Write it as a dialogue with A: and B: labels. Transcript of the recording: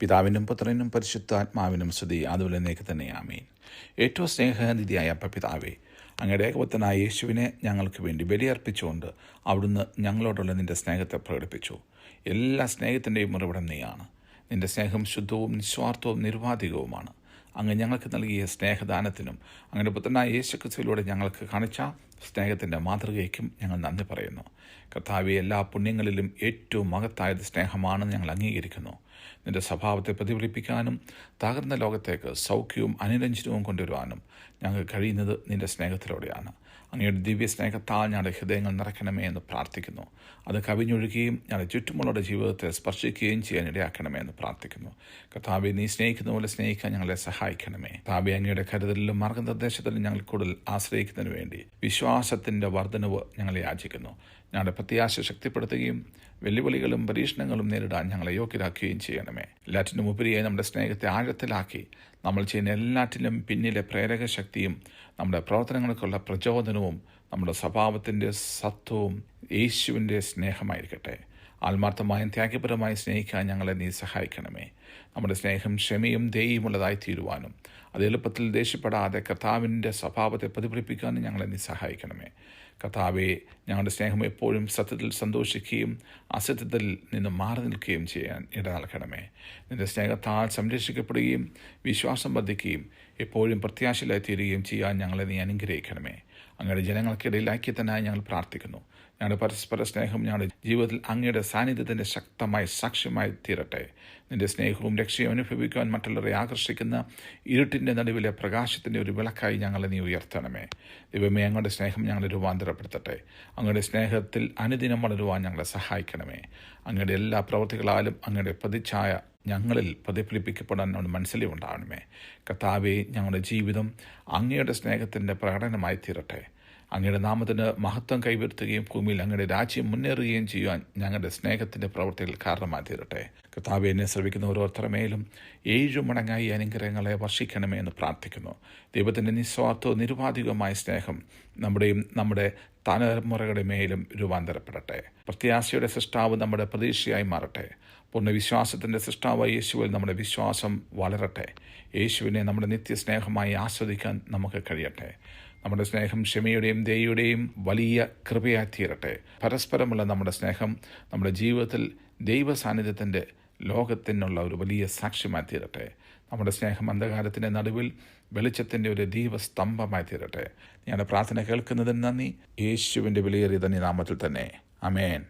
A: പിതാവിനും പുത്രനും പരിശുദ്ധാത്മാവിനും സ്തുതി. അതുപോലെ എന്നേക്ക് തന്നെ ആമീൻ. ഏറ്റവും സ്നേഹനിധിയായ അപ്പ പിതാവേ അങ്ങയുടെ ഏകപത്തനായ യേശുവിനെ ഞങ്ങൾക്ക് വേണ്ടി ബലിയർപ്പിച്ചുകൊണ്ട് അവിടുന്ന് ഞങ്ങളോടുള്ള നിന്റെ സ്നേഹത്തെ പ്രകടിപ്പിച്ചു. എല്ലാ സ്നേഹത്തിന്റെയും ഉറവിടം നീയാണ്. നിന്റെ സ്നേഹം ശുദ്ധവും നിസ്വാർത്ഥവും നിർവാധികവുമാണ്. അങ്ങ് ഞങ്ങൾക്ക് നൽകിയ സ്നേഹദാനത്തിനും അങ്ങയുടെ പുത്രനായ യേശു ഞങ്ങൾക്ക് കാണിച്ച സ്നേഹത്തിന്റെ മാതൃകയ്ക്കും ഞങ്ങൾ നന്ദി പറയുന്നു. കർത്താവെ എല്ലാ പുണ്യങ്ങളിലും ഏറ്റവും മഹത്തായത് സ്നേഹമാണെന്ന് ഞങ്ങൾ അംഗീകരിക്കുന്നു. നിന്റെ സ്വഭാവത്തെ പ്രതിഫലിപ്പിക്കാനും തകർന്ന ലോകത്തേക്ക് സൗഖ്യവും അനുരഞ്ജനവും കൊണ്ടുവരുവാനും ഞങ്ങൾക്ക് കഴിയുന്നത് നിന്റെ സ്നേഹത്തിലൂടെയാണ്. അങ്ങയുടെ ദിവ്യ സ്നേഹത്താൽ ഞങ്ങളുടെ ഹൃദയങ്ങൾ നിറയ്ക്കണമേ എന്ന് പ്രാർത്ഥിക്കുന്നു. അത് കവിഞ്ഞൊഴുകുകയും ഞങ്ങളുടെ ചുറ്റുമുള്ളവരുടെ ജീവിതത്തെ സ്പർശിക്കുകയും ചെയ്യാൻ ഇടയാക്കണമേ എന്ന് പ്രാർത്ഥിക്കുന്നു. കർത്താവെ നീ സ്നേഹിക്കുന്ന പോലെ സ്നേഹിക്കാൻ ഞങ്ങളെ സഹായിക്കണമേ. കർത്താവെ അങ്ങയുടെ കരുതലിലും മാർഗനിർദ്ദേശത്തിലും ഞങ്ങൾ കൂടുതൽ ആശ്രയിക്കുന്നതിന് വേണ്ടി വിശ്വാസത്തിന്റെ വർധനവ് ഞങ്ങളെ യാചിക്കുന്നു. ഞങ്ങളുടെ പ്രത്യാശ ശക്തിപ്പെടുത്തുകയും വെല്ലുവിളികളും പരീക്ഷണങ്ങളും നേരിടാൻ ഞങ്ങളെ യോഗ്യരാക്കുകയും ചെയ്യണമേ. എല്ലാറ്റിനും ഉപരിയായി നമ്മുടെ സ്നേഹത്തെ ആഴത്തിലാക്കി നമ്മൾ ചെയ്യുന്ന എല്ലാറ്റിലും പിന്നിലെ പ്രേരക ശക്തിയും നമ്മുടെ പ്രവർത്തനങ്ങൾക്കുള്ള പ്രചോദനവും നമ്മുടെ സ്വഭാവത്തിന്റെ സത്വവും യേശുവിന്റെ സ്നേഹമായിരിക്കട്ടെ. ആത്മാർത്ഥമായും ത്യാഗപരമായി സ്നേഹിക്കാൻ ഞങ്ങളെ നീ സഹായിക്കണമേ. നമ്മുടെ സ്നേഹം ക്ഷമയും ദേയുമുള്ളതായി തീരുവാനും അത് എളുപ്പത്തിൽ ദേഷ്യപ്പെടാതെ കർത്താവിന്റെ സ്വഭാവത്തെ പ്രതിഫലിപ്പിക്കാനും ഞങ്ങളെ നീ സഹായിക്കണമേ. കർത്താവെ ഞങ്ങളുടെ സ്നേഹം എപ്പോഴും സത്യത്തിൽ സന്തോഷിക്കുകയും അസത്യത്തിൽ നിന്ന് മാറി നിൽക്കുകയും ചെയ്യാൻ ഇട നൽകണമേ നിന്റെ സ്നേഹത്താൽ സംരക്ഷിക്കപ്പെടുകയും വിശ്വാസം വർദ്ധിക്കുകയും എപ്പോഴും പ്രത്യാശയിലായി തീരുകയും ചെയ്യാൻ ഞങ്ങളെ നീ അനുഗ്രഹിക്കണമേ. അങ്ങയുടെ ജനങ്ങൾക്കിടയിൽ ഐക്യത്തിനായി ഞങ്ങൾ പ്രാർത്ഥിക്കുന്നു. ഞങ്ങളുടെ പരസ്പര സ്നേഹം ഞങ്ങളുടെ ജീവിതത്തിൽ അങ്ങയുടെ സാന്നിധ്യത്തിന്റെ ശക്തമായ സാക്ഷ്യമായി തീരട്ടെ. നിന്റെ സ്നേഹവും രക്ഷയും അനുഭവിക്കുവാൻ മറ്റുള്ളവരെ ആകർഷിക്കുന്ന ഇരുട്ടിന്റെ നടുവിലെ പ്രകാശത്തിന്റെ ഒരു വിളക്കായി ഞങ്ങളെ നീ ഉയർത്തണമേ. ദൈവമേ അങ്ങയുടെ സ്നേഹം ഞങ്ങളെ രൂപാന്തരപ്പെടുത്തട്ടെ. അങ്ങയുടെ സ്നേഹത്തിൽ അനുദിനം വളരുവാൻ ഞങ്ങളെ സഹായിക്കണമേ. അങ്ങയുടെ എല്ലാ പ്രവൃത്തികളാലും അങ്ങയുടെ പ്രതിച്ഛായ ഞങ്ങളിൽ പ്രതിഫലിപ്പിക്കപ്പെടാൻ നമ്മുടെ മനസ്സിലുണ്ടാവണമേ കർത്താവെ ഞങ്ങളുടെ ജീവിതം അങ്ങയുടെ സ്നേഹത്തിന്റെ പ്രകടനമായി തീരട്ടെ. അങ്ങയുടെ നാമത്തിന് മഹത്വം കൈവരുത്തുകയും ഭൂമിയിൽ അങ്ങയുടെ രാജ്യം മുന്നേറുകയും ചെയ്യുവാൻ ഞങ്ങളുടെ സ്നേഹത്തിന്റെ പ്രവൃത്തികൾ കാരണമായി തീരട്ടെ കർത്താവ് എന്നെ ശ്രമിക്കുന്ന ഓരോരുത്തരമേലും ഏഴു മടങ്ങായി അനുഗ്രഹങ്ങളെ വർഷിക്കണമേ എന്ന് പ്രാർത്ഥിക്കുന്നു. ദൈവത്തിന്റെ നിസ്വാർത്ഥവും നിരുപാധികമായ സ്നേഹം നമ്മുടെയും നമ്മുടെ തലമുറകളുടെ മേലും രൂപാന്തരപ്പെടട്ടെ. പ്രത്യാശയുടെ സൃഷ്ടാവ് നമ്മുടെ പ്രതീക്ഷയായി മാറട്ടെ. പൂർണ വിശ്വാസത്തിന്റെ സൃഷ്ടാവായ യേശുവിൽ നമ്മുടെ വിശ്വാസം വളരട്ടെ. യേശുവിനെ നമ്മുടെ നിത്യസ്നേഹമായി ആസ്വദിക്കാൻ നമുക്ക് കഴിയട്ടെ. നമ്മുടെ സ്നേഹം ക്ഷമയുടെയും ദയയുടെയും വലിയ കൃപയായി തീരട്ടെ. പരസ്പരമുള്ള നമ്മുടെ സ്നേഹം നമ്മുടെ ജീവിതത്തിൽ ദൈവ സാന്നിധ്യത്തിന്റെ ലോകത്തിനുള്ള ഒരു വലിയ സാക്ഷ്യമായി തീരട്ടെ. നമ്മുടെ സ്നേഹം അന്ധകാരത്തിന്റെ നടുവിൽ വെളിച്ചത്തിന്റെ ഒരു ദീപസ്തംഭമായി തീരട്ടെ. ഞാൻ പ്രാർത്ഥന കേൾക്കുന്നതിന് നന്ദി. യേശുവിന്റെ വിലയേറിയ തന്നെ നാമത്തിൽ തന്നെ. അമേൻ